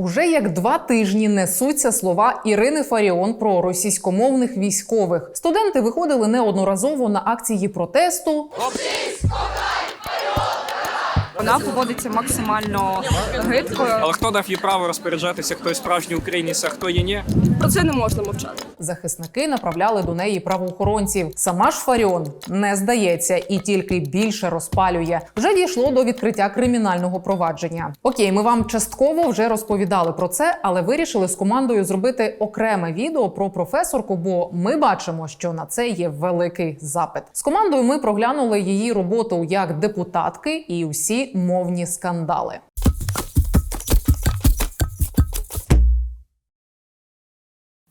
Уже як два тижні несуться слова Ірини Фаріон про російськомовних військових. Студенти виходили неодноразово на акції протесту. Вона поводиться максимально гидко. Але хто дав їй право розпоряджатися, хто є справжній українець, а хто є ні? Про це не можна мовчати. Захисники направляли до неї правоохоронців. Сама ж Фаріон не здається і тільки більше розпалює. Вже дійшло до відкриття кримінального провадження. Окей, ми вам частково вже розповідали про це, але вирішили з командою зробити окреме відео про професорку, бо ми бачимо, що на це є великий запит. З командою ми проглянули її роботу як депутатки і усі мовні скандали.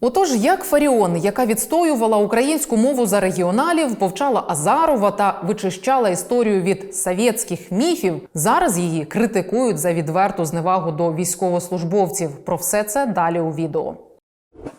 Отож, як Фаріон, яка відстоювала українську мову за регіоналів, повчала Азарова та вичищала історію від совєтських міфів, зараз її критикують за відверту зневагу до військовослужбовців. Про все це далі у відео.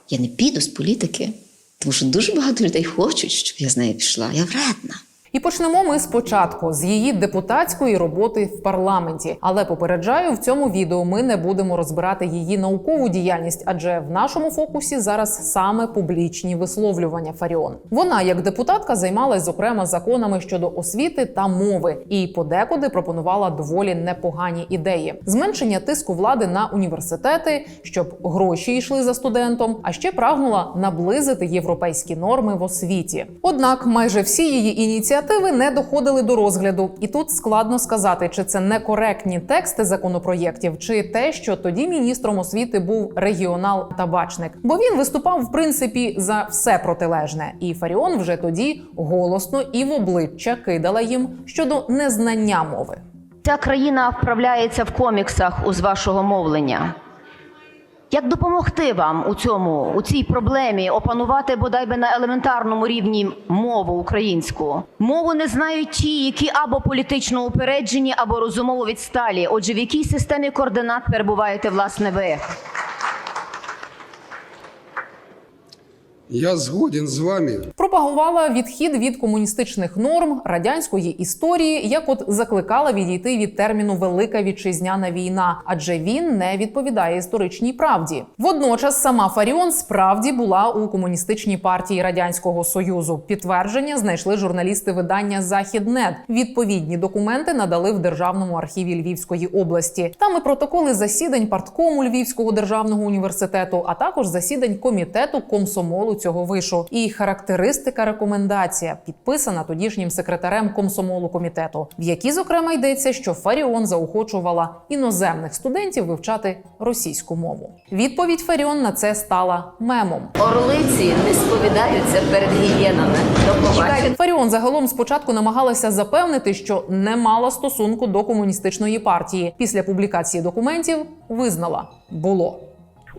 Я не піду з політики, тому що дуже багато людей хочуть, щоб я з нею пішла. Я вредна. І почнемо ми спочатку з її депутатської роботи в парламенті. Але попереджаю, в цьому відео ми не будемо розбирати її наукову діяльність, адже в нашому фокусі зараз саме публічні висловлювання Фаріон. Вона, як депутатка, займалась зокрема законами щодо освіти та мови, і подекуди пропонувала доволі непогані ідеї: зменшення тиску влади на університети, щоб гроші йшли за студентом, а ще прагнула наблизити європейські норми в освіті. Однак майже всі її ініціативи не доходили до розгляду, і тут складно сказати, чи це некоректні тексти законопроєктів, чи те, що тоді міністром освіти був регіонал табачник, бо він виступав в принципі за все протилежне. І Фаріон вже тоді голосно і в обличчя кидала їм щодо незнання мови. Ця країна вправляється в коміксах у з вашого мовлення. Як допомогти вам у цьому, у цій проблемі опанувати бодай би на елементарному рівні мову українську? Мову не знають ті, які або політично упереджені, або розумово відсталі. Отже, в якій системі координат перебуваєте власне ви? Я згоден з вами. Пропагувала відхід від комуністичних норм радянської історії, як от закликала відійти від терміну Велика вітчизняна війна, адже він не відповідає історичній правді. Водночас сама Фаріон справді була у комуністичній партії радянського союзу. Підтвердження знайшли журналісти видання Західнет. Відповідні документи надали в державному архіві Львівської області. Там і протоколи засідань парткому Львівського державного університету, а також засідань комітету комсомолу цього вишу. І характеристика рекомендація підписана тодішнім секретарем комсомолу комітету, в якій зокрема йдеться, що Фаріон заохочувала іноземних студентів вивчати російську мову. Відповідь Фаріон на це стала мемом. Орлиці не сповідаються перед гієнами. Фаріон загалом спочатку намагалася запевнити, що не мала стосунку до комуністичної партії. Після публікації документів визнала було.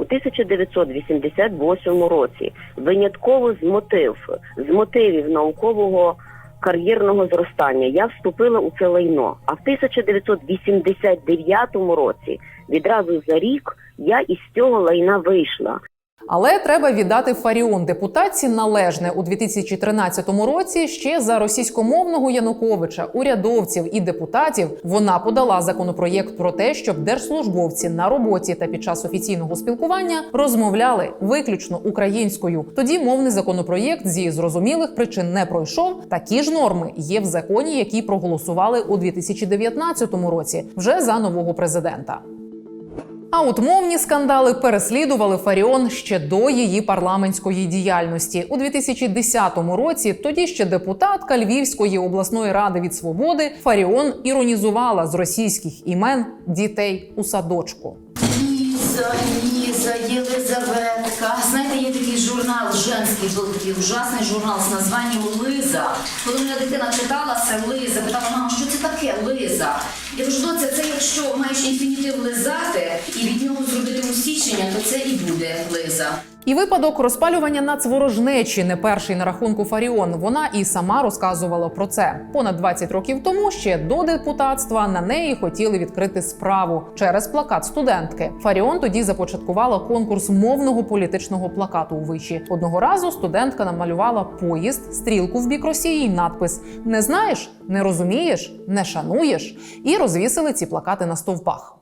У 1988 році винятково з мотив з мотивів наукового кар'єрного зростання я вступила у це лайно. А в 1989 році, відразу за рік, я із цього лайна вийшла. Але треба віддати Фаріон депутатці належне у 2013 році. Ще за російськомовного Януковича, урядовців і депутатів вона подала законопроєкт про те, щоб держслужбовці на роботі та під час офіційного спілкування розмовляли виключно українською. Тоді мовний законопроєкт зі зрозумілих причин не пройшов. Такі ж норми є в законі, які проголосували у 2019 році, вже за нового президента. А от мовні скандали переслідували Фаріон ще до її парламентської діяльності у 2010 році. Тоді ще депутатка Львівської обласної ради від свободи Фаріон іронізувала з російських імен дітей у садочку. Лиза, Лиза, Елизаветка. Знаєте, є такий журнал женський, был такий ужасний журнал з названням Лиза. Коли мене дитина читала це Лиза, питала, мама, що це таке Лиза? Я кажу, доця, це якщо маєш інфінітив лизати і від нього зробити усічення, то це і буде Лиза. І випадок розпалювання нацворожнечі не перший на рахунку Фаріон. Вона і сама розказувала про це. Понад 20 років тому ще до депутатства на неї хотіли відкрити справу через плакат студентки. Фаріон тоді започаткувала конкурс мовного політичного плакату у виші. Одного разу студентка намалювала поїзд, стрілку в бік Росії, й надпис: Не знаєш, не розумієш, не шануєш, і розвісили ці плакати на стовпах.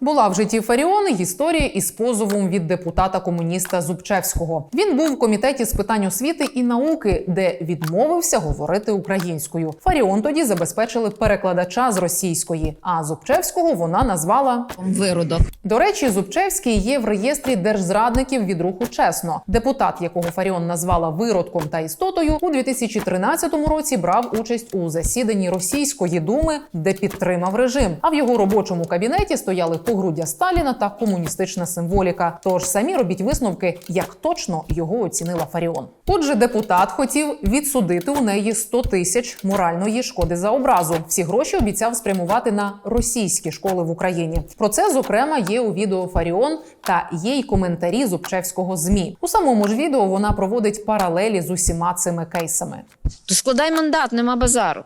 Була в житті Фаріон історія із позовом від депутата комуніста Зубчевського. Він був в комітеті з питань освіти і науки, де відмовився говорити українською. Фаріон тоді забезпечили перекладача з російської, а Зубчевського вона назвала Виродок. до речі, Зубчевський є в реєстрі держзрадників від руху чесно. Депутат, якого Фаріон назвала виродком та істотою, у 2013 році брав участь у засіданні російської думи, де підтримав режим. А в його робочому кабінеті стояли погруддя Сталіна та комуністична символіка. Тож самі робіть висновки, як точно його оцінила Фаріон. Отже, депутат хотів відсудити у неї 100 тисяч моральної шкоди за образу. Всі гроші обіцяв спрямувати на російські школи в Україні. Про це зокрема є у відео Фаріон та є й коментарі Зубчевського змі. У самому ж відео вона проводить паралелі з усіма цими кейсами. Складай мандат, нема базару.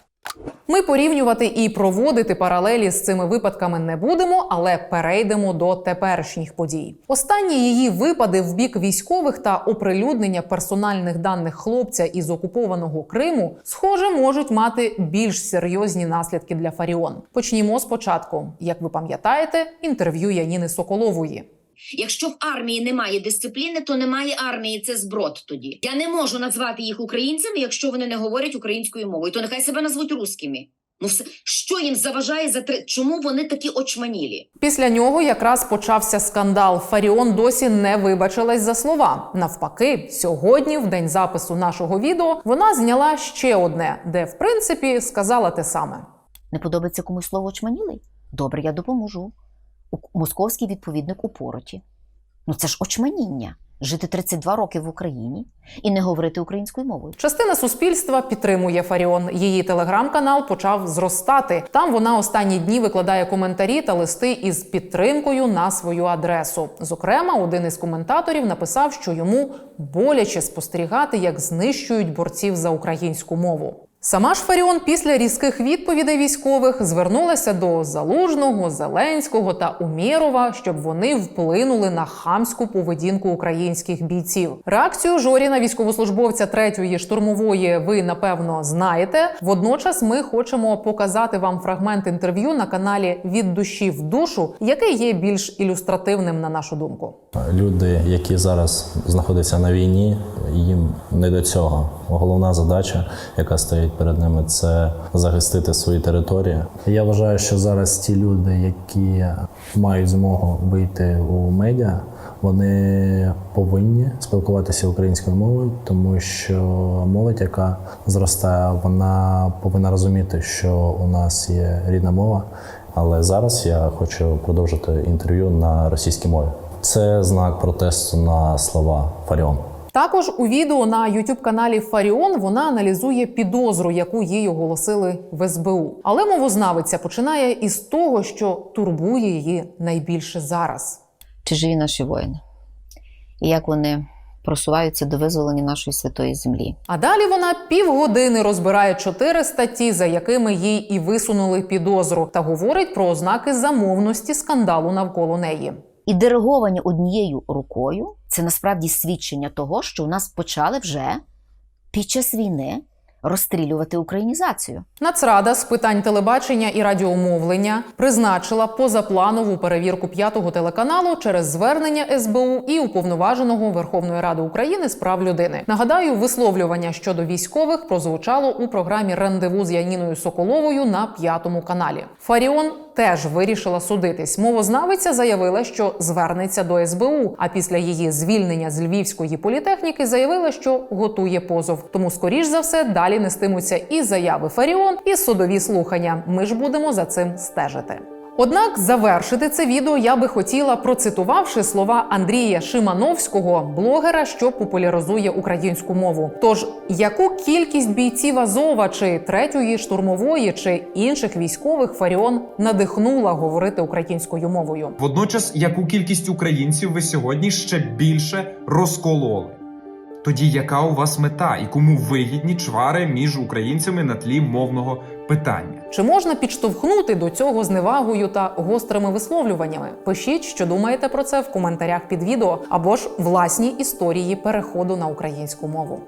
Ми порівнювати і проводити паралелі з цими випадками не будемо, але перейдемо до теперішніх подій. Останні її випади в бік військових та оприлюднення персональних даних хлопця із окупованого Криму, схоже, можуть мати більш серйозні наслідки для Фаріон. Почнімо спочатку. Як ви пам'ятаєте, інтерв'ю Яніни Соколової. Якщо в армії немає дисципліни, то немає армії. Це зброд тоді. Я не можу назвати їх українцями, якщо вони не говорять українською мовою. То нехай себе назвуть русскими. Ну все що їм заважає за три? Чому вони такі очманілі? Після нього якраз почався скандал. Фаріон досі не вибачилась за слова. Навпаки, сьогодні, в день запису нашого відео, вона зняла ще одне, де в принципі сказала те саме. Не подобається комусь слово очманілий? Добре, я допоможу. Московський відповідник у пороті. Ну це ж очманіння. Жити 32 роки в Україні і не говорити українською мовою. Частина суспільства підтримує Фаріон. Її телеграм-канал почав зростати. Там вона останні дні викладає коментарі та листи із підтримкою на свою адресу. Зокрема, один із коментаторів написав, що йому боляче спостерігати, як знищують борців за українську мову. Сама ж Фаріон після різких відповідей військових звернулася до Залужного, Зеленського та Умєрова, щоб вони вплинули на хамську поведінку українських бійців. Реакцію Жоріна, військовослужбовця третьої штурмової, ви напевно знаєте. Водночас ми хочемо показати вам фрагмент інтерв'ю на каналі Від душі в душу, який є більш ілюстративним на нашу думку. Люди, які зараз знаходяться на війні, їм не до цього. Головна задача, яка стоїть перед ними, це захистити свої території. Я вважаю, що зараз ті люди, які мають змогу вийти у медіа, вони повинні спілкуватися українською мовою, тому що молодь, яка зростає, вона повинна розуміти, що у нас є рідна мова. Але зараз я хочу продовжити інтерв'ю на російській мові. Це знак протесту на слова Фаріон. Також у відео на youtube каналі Фаріон вона аналізує підозру, яку їй оголосили в СБУ. Але мовознавиця починає із того, що турбує її найбільше зараз. Чи живі наші воїни? І як вони просуваються до визволення нашої святої землі? А далі вона півгодини розбирає чотири статті, за якими їй і висунули підозру, та говорить про ознаки замовності скандалу навколо неї. І диригування однією рукою це насправді свідчення того, що у нас почали вже під час війни розстрілювати українізацію. Нацрада з питань телебачення і радіомовлення призначила позапланову перевірку п'ятого телеканалу через звернення СБУ і уповноваженого Верховної Ради України з прав людини. Нагадаю, висловлювання щодо військових прозвучало у програмі Рандеву з Яніною Соколовою на п'ятому каналі. Фаріон теж вирішила судитись. Мовознавиця заявила, що звернеться до СБУ. А після її звільнення з львівської політехніки заявила, що готує позов. Тому, скоріш за все, далі нестимуться і заяви Фаріон, і судові слухання. Ми ж будемо за цим стежити. Однак завершити це відео я би хотіла, процитувавши слова Андрія Шимановського, блогера, що популяризує українську мову. Тож, яку кількість бійців Азова чи третьої штурмової чи інших військових Фаріон надихнула говорити українською мовою? Водночас, яку кількість українців ви сьогодні ще більше розкололи? Тоді яка у вас мета і кому вигідні чвари між українцями на тлі мовного питання? Чи можна підштовхнути до цього зневагою та гострими висловлюваннями? Пишіть, що думаєте про це в коментарях під відео або ж власні історії переходу на українську мову.